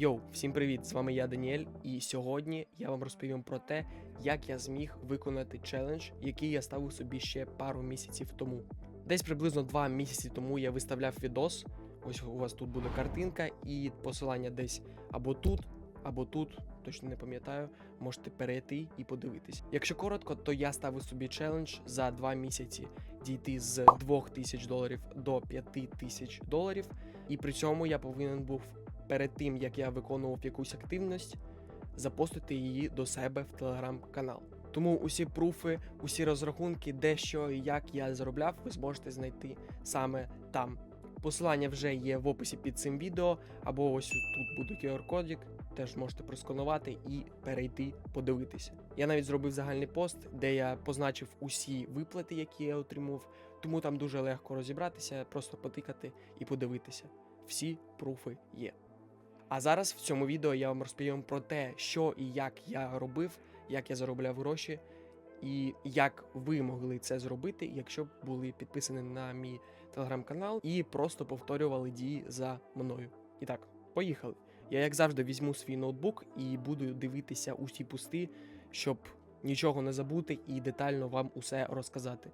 Йоу, всім привіт! З вами я Даніель, і сьогодні я вам розповім про те, як я зміг виконати челендж, який я ставив собі ще пару місяців тому. Десь приблизно два місяці тому я виставляв відос. Ось у вас тут буде картинка, і посилання десь або тут, або тут, точно не пам'ятаю. Можете перейти і подивитись. Якщо коротко, то я ставив собі челендж за два місяці дійти з 2000 доларів до 5000 доларів, і при цьому я повинен був перед тим, як я виконував якусь активність, запостити її до себе в телеграм-канал. Тому усі пруфи, усі розрахунки, де що і як я заробляв, ви зможете знайти саме там. Посилання вже є в описі під цим відео, або ось тут буде QR-кодик, теж можете просканувати і перейти подивитися. Я навіть зробив загальний пост, де я позначив усі виплати, які я отримував, тому там дуже легко розібратися, просто потикати і подивитися. Всі пруфи є. А зараз в цьому відео я вам розповім про те, що і як я робив, як я заробляв гроші, і як ви могли це зробити, якщо б були підписані на мій телеграм-канал і просто повторювали дії за мною. І так, поїхали. Я, як завжди, візьму свій ноутбук і буду дивитися усі пусти, щоб нічого не забути і детально вам усе розказати.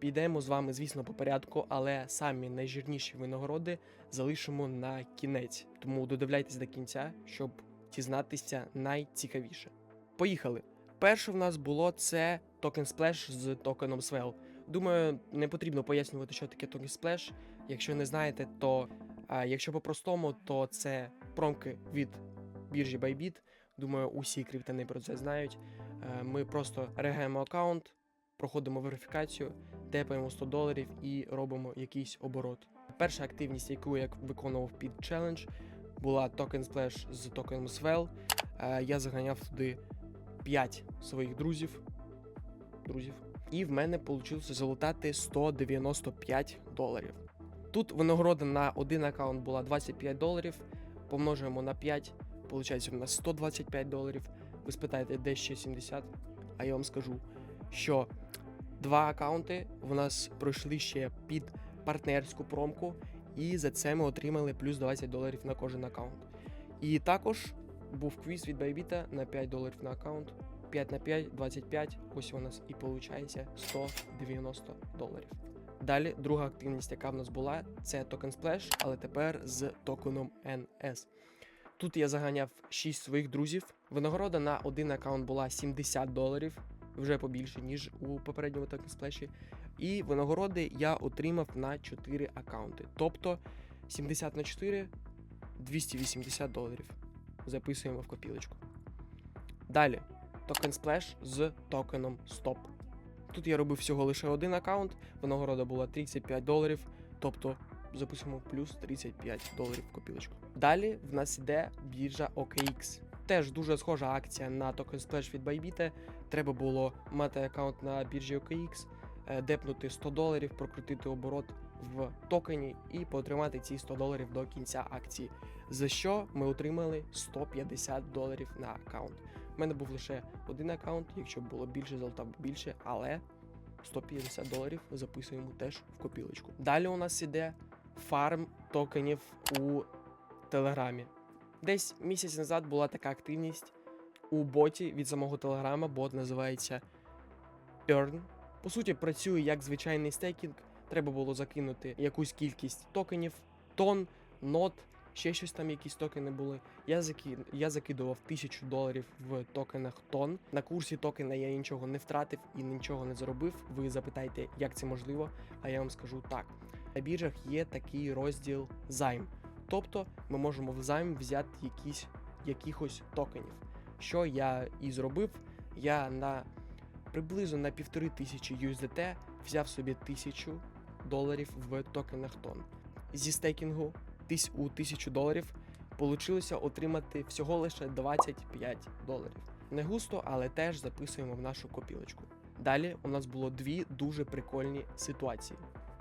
Підемо з вами, звісно, по порядку, але самі найжирніші винагороди залишимо на кінець. Тому додивляйтесь до кінця, щоб дізнатися найцікавіше. Поїхали. Перше в нас було це Token Splash з токеном Swell. Думаю, не потрібно пояснювати, що таке Token Splash. Якщо не знаєте, то а, якщо по-простому, то це промки від біржі Bybit. Думаю, усі криптони про це знають. Е, Ми просто регаємо аккаунт, проходимо верифікацію, тепаємо 100 доларів і робимо якийсь оборот. Перша активність, яку я виконував під челендж, була Token Splash з токеном Swell. Е, Я заганяв туди 5 своїх друзів. друзів. І в мене вийшло залутати 195 доларів. Тут винагорода на один аккаунт була 25 доларів. Помножуємо на 5, виходить у нас 125 доларів. Ви спитаєте, де ще 70? А я вам скажу, що два аккаунти в нас пройшли ще під партнерську промку, і за це ми отримали плюс 20 доларів на кожен аккаунт. І також був квіз від Байбіта на 5 доларів на аккаунт. 5 на 5, 25, ось у нас і виходить 190 доларів. Далі друга активність, яка в нас була, це токен Splash, але тепер з токеном NS. Тут я заганяв 6 своїх друзів. Винагорода на один аккаунт була 70 доларів, вже побільше, ніж у попередньому токен Splash. І винагороди я отримав на 4 аккаунти. Тобто 70 на 4 280 доларів. Записуємо в копілочку. Далі токен Splash з токеном Stop. Тут я робив всього лише один аккаунт, винагорода була 35 доларів, тобто записуємо плюс 35 доларів в копілочку. Далі в нас іде біржа OKX. Теж дуже схожа акція на токен Splash від Bybit. Треба було мати аккаунт на біржі OKX, е, депнути 100 доларів, прокрутити оборот в токені і потримати ці 100 доларів до кінця акції. За що ми отримали 150 доларів на аккаунт. У мене був лише один аккаунт, якщо було більше, золота більше, але 150 доларів записуємо теж в копілочку. Далі у нас іде фарм токенів у Телеграмі. Десь місяць назад була така активність у боті від самого Телеграма. Бот називається Earn. По суті, працює як звичайний стейкінг. Треба було закинути якусь кількість токенів, тон, нот, ще щось там, якісь токени були. Я заки... я закидував тисячу доларів в токенах тон. На курсі токена я нічого не втратив і нічого не заробив. Ви запитаєте, як це можливо? А я вам скажу так: на біржах є такий розділ займ. Тобто ми можемо в займ взяти якісь якихось токенів. Що я і зробив, я на приблизно на півтори тисячі USDT взяв собі тисячу доларів в токенах тон. Зі стейкінгу у тисячу доларів получилося отримати всього лише 25 доларів. Не густо, але теж записуємо в нашу копілочку. Далі у нас було дві дуже прикольні ситуації.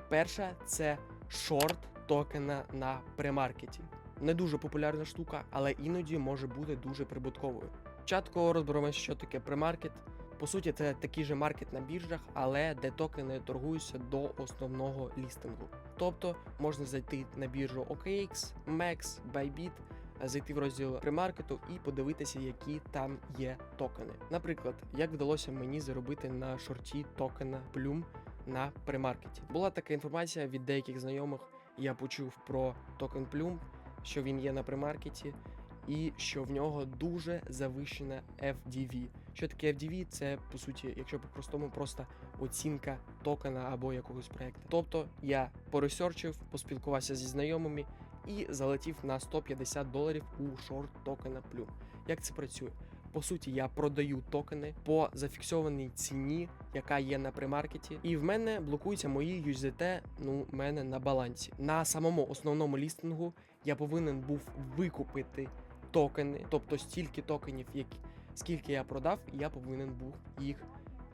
Перша це шорт токена на премаркеті. Не дуже популярна штука, але іноді може бути дуже прибутковою. Спочатку розберемося, що таке премаркет. По суті, це такий же маркет на біржах, але де токени торгуються до основного лістингу. Тобто можна зайти на біржу OKX, MEX, Bybit, зайти в розділ примаркету і подивитися, які там є токени. Наприклад, як вдалося мені заробити на шорті токена Plum на примаркеті. Була така інформація від деяких знайомих. Я почув про токен Plum, що він є на примаркеті, і що в нього дуже завищена FDV. Що таке FDV? Це по суті, якщо по-простому, просто оцінка токена або якогось проекту. Тобто я поресерчив, поспілкувався зі знайомими і залетів на 150 доларів у шорт токена Plum. Як це працює? По суті, я продаю токени по зафіксованій ціні, яка є на примаркеті, і в мене блокуються мої USDT, ну, в мене на балансі. На самому основному лістингу я повинен був викупити токени, тобто стільки токенів, які скільки я продав, я повинен був їх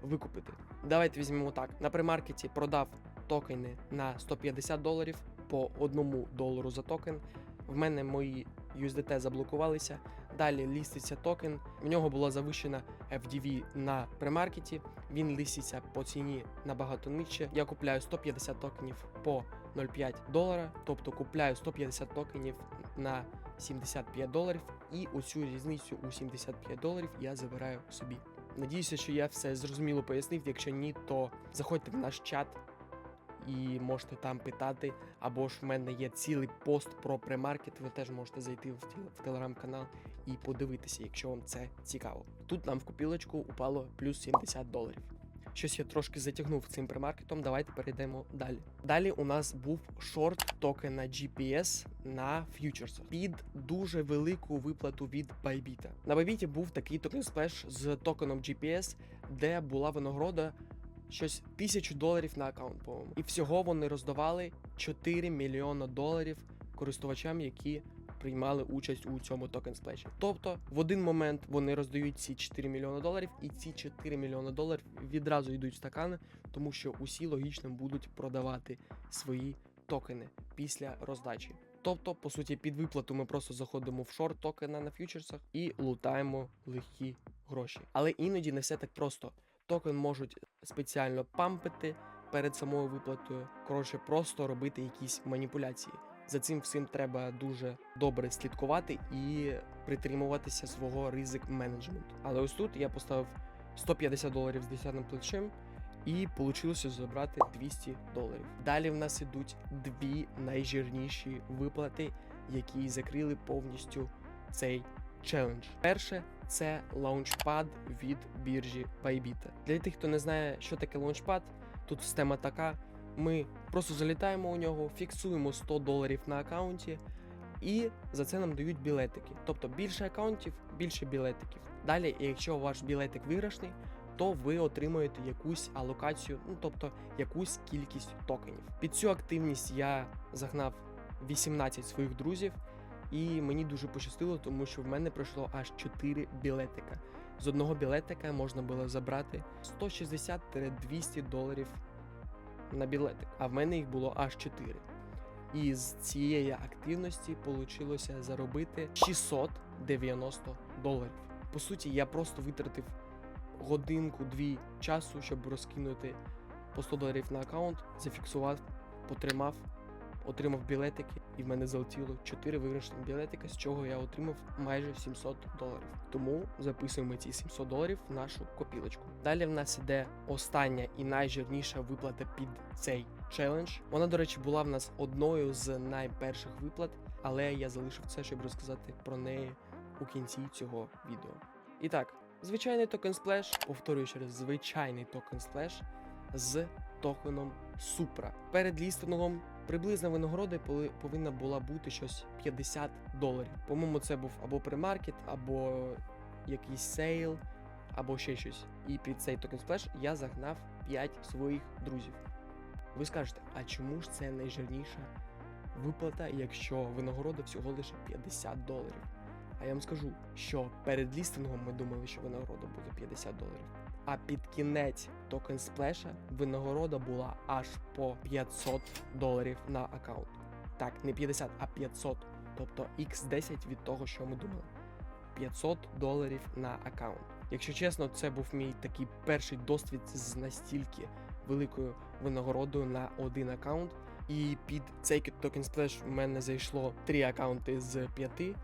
викупити. Давайте візьмемо так: на примаркеті продав токени на 150 доларів по 1 долару за токен. В мене мої USDT заблокувалися. Далі ліститься токен. В нього була завищена FDV на примаркеті. Він ліститься по ціні набагато нижче. Я купляю 150 токенів по 0,5 долара, тобто купляю 150 токенів на 75 доларів, і оцю різницю у 75 доларів я забираю собі. Надіюся, що я все зрозуміло пояснив. Якщо ні, то заходьте в наш чат і можете там питати. Або ж в мене є цілий пост про премаркет. Ви теж можете зайти в, в телеграм-канал і подивитися, якщо вам це цікаво. Тут нам в копілочку упало плюс 70 доларів. Щось я трошки затягнув цим премаркетом. Давайте перейдемо далі. Далі у нас був шорт токена GPS на фьючерсах під дуже велику виплату від Bybit. На Bybit був такий токен сплеш з токеном GPS, де була винагорода щось тисячу доларів на аккаунт, по-моєму. І всього вони роздавали 4 мільйона доларів користувачам, які приймали участь у цьому токен сплеші. Тобто в один момент вони роздають ці 4 мільйони доларів, і ці 4 мільйони доларів відразу йдуть в стакани, тому що усі логічно будуть продавати свої токени після роздачі. Тобто, по суті, під виплату ми просто заходимо в шорт токена на фьючерсах і лутаємо легкі гроші. Але іноді не все так просто. Токен можуть спеціально пампити перед самою виплатою. Коротше, просто робити якісь маніпуляції. За цим всім треба дуже добре слідкувати і притримуватися свого ризик менеджменту. Але ось тут я поставив 150 доларів з 10 плечем, і вийшло забрати 200 доларів. Далі в нас ідуть дві найжирніші виплати, які закрили повністю цей челендж. Перше це лаунчпад від біржі Bybit. Для тих, хто не знає, що таке лаунчпад, тут система така: ми просто залітаємо у нього, фіксуємо 100 доларів на аккаунті, і за це нам дають білетики. Тобто більше аккаунтів, більше білетиків. Далі, якщо ваш білетик виграшний, то ви отримуєте якусь алокацію, ну тобто якусь кількість токенів. Під цю активність я загнав 18 своїх друзів, і мені дуже пощастило, тому що в мене пройшло аж 4 білетика. З одного білетика можна було забрати 160-200 доларів на білетик, а в мене їх було аж 4. І з цієї активності вийшло заробити 690 доларів. По суті, я просто витратив годинку-дві часу, щоб розкинути по 100 доларів на аккаунт, зафіксував, потримав, отримав білетики, і в мене залетіло 4 виграшних білетика, з чого я отримав майже 700 доларів. Тому записуємо ці 700 доларів в нашу копілочку. Далі в нас іде остання і найжирніша виплата під цей челендж. Вона, до речі, була в нас одною з найперших виплат, але я залишив це, щоб розказати про неї у кінці цього відео. І так, звичайний токен Splash, повторюю ще раз, звичайний токен Splash з токеном Supra. Перед лістингом приблизна винагорода повинна була бути щось 50 доларів. По-моєму, це був або премаркет, або якийсь сейл, або ще щось. І під цей токен Splash я загнав 5 своїх друзів. Ви скажете, а чому ж це найжирніша виплата, якщо винагорода всього лише 50 доларів? А я вам скажу, що перед лістингом ми думали, що винагорода буде 50 доларів. А під кінець токен сплеша винагорода була аж по 500 доларів на аккаунт. Так, не 50, а 500, тобто x 10 від того, що ми думали. 500 доларів на аккаунт. Якщо чесно, це був мій такий перший досвід з настільки великою винагородою на один аккаунт. І під цей токен сплеш в мене зайшло три аккаунти з п'яти.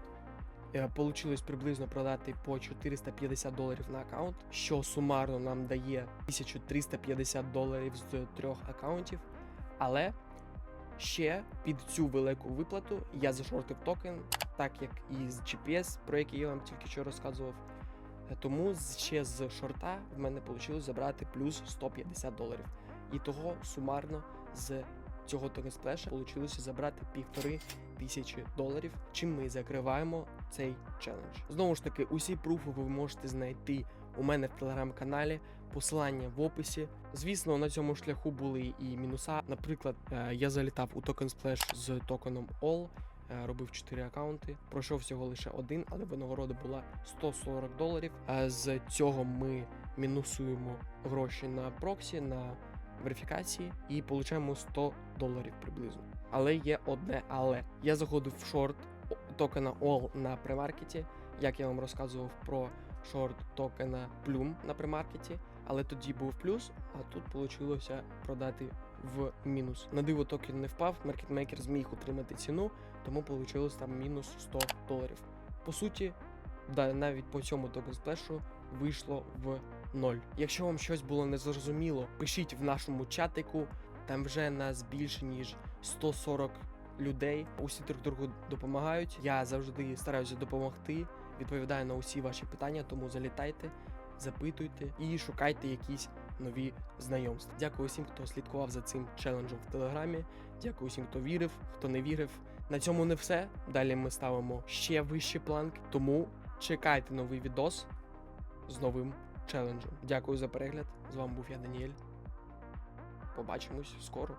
Получилось приблизно продати по 450 доларів на аккаунт, що сумарно нам дає 1350 доларів з трьох аккаунтів. Але ще під цю велику виплату я зашортив токен, так як і з GPS, про який я вам тільки що розказував. Е, Тому ще з шорта в мене вийшло забрати плюс 150 доларів. І того сумарно з цього токен сплеша вийшло забрати півтори тисячі доларів, чим ми закриваємо цей челендж. Знову ж таки, усі пруфи ви можете знайти у мене в телеграм-каналі. Посилання в описі. Звісно, на цьому шляху були і мінуса. Наприклад, е, я залітав у Token Splash з токеном All, е, робив 4 аккаунти. Пройшов всього лише один, але винагорода була 140 доларів. А з цього ми мінусуємо гроші на проксі, на верифікації і получаємо 100 доларів приблизно. Але є одне але. Я заходив в шорт токена All на премаркеті, як я вам розказував про шорт токена Plum на премаркеті, але тоді був плюс, а тут вийшло продати в мінус. На диво токен не впав, маркетмейкер зміг утримати ціну, тому вийшло там мінус 100 доларів. По суті, да, навіть по цьому токен сплешу вийшло в ноль. Якщо вам щось було незрозуміло, пишіть в нашому чатику. Там вже нас більше ніж 140 людей. Усі друг другу допомагають. Я завжди стараюся допомогти. Відповідаю на усі ваші питання, тому залітайте, запитуйте і шукайте якісь нові знайомства. Дякую всім, хто слідкував за цим челенджем в телеграмі. Дякую всім, хто вірив, хто не вірив. На цьому не все. Далі ми ставимо ще вищий планк. Тому чекайте новий відос з новим челенджем. Дякую за перегляд. З вами був я Даніель. Побачимось скоро.